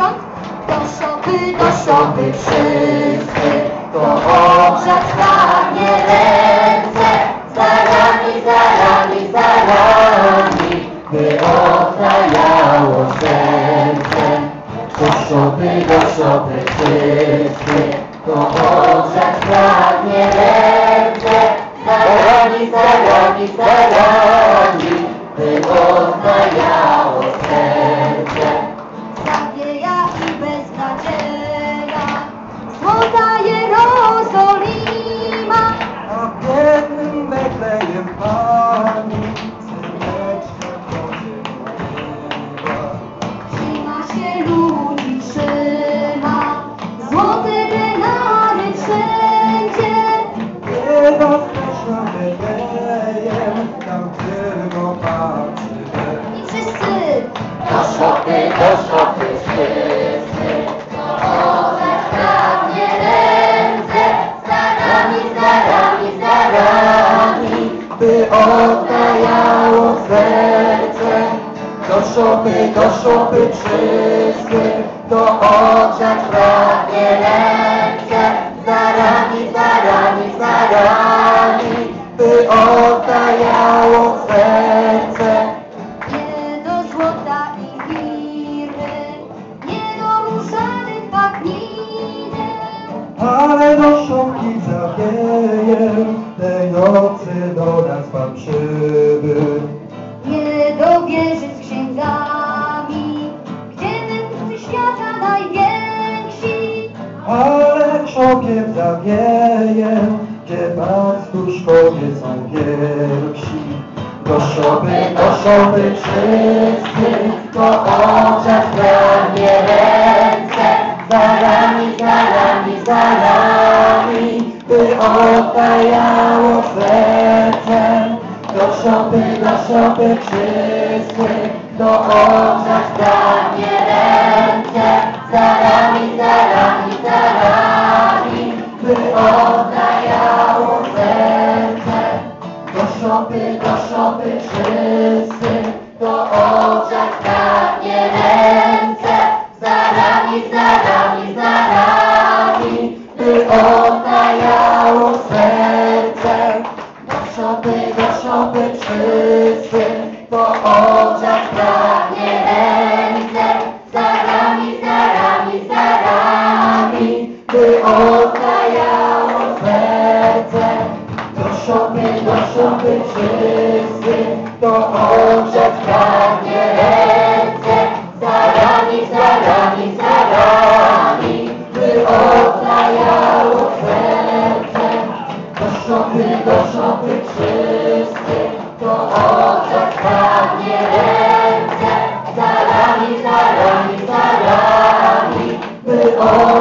począt. Do szopy, do szopy wszyscy, to ogrzać pragnie ręce. Za rami, za rami, za by oddajało serce. Do szopy, do szopy wszyscy, to ogrzać pragnie ręce. Za rami, za rami, za Straszna Betlejem, tam tylko patrzy. I wszyscy do szopy, do szopy wszyscy, to oddać pragnie ręce, za rami, za rami, za rami, by oddajało serce. Do szopy, do szopy wszyscy, do oczach pragnie ręce, za rami, za rami, za by oddajało serce. nie do złota i wiry, nie do muszany pachninek. Ale do szopki zawieje, tej nocy do nas Pan przybył. Nie do wieży z księgami, gdzie mędrcy świata najwięksi. Krzokiem zawieje, gdzie pastuszkowie są pierwsi. Do szopy, do szopy wszyscy, do oczach pragnie ręce. Za rami, za rami, za rami, by oddajało serce. Do szopy, do szopy wszyscy, do oczach pragnie wszyscy, do oczach pragnie ręce. Za rami, za rami, za rami, by oddajało serce. Do szopy, do szopy wszyscy, do oczach pragnie ręce. Za rami, za rami, za rami, by oddajało serce. Do szopy, do szopy wszyscy, do oczach pragnie ręce. Za rami, za by oddajało serce. Do szopy, do szopy wszyscy, do oczach pragnie ręce. Za rami, za rami, za rami, by oddajało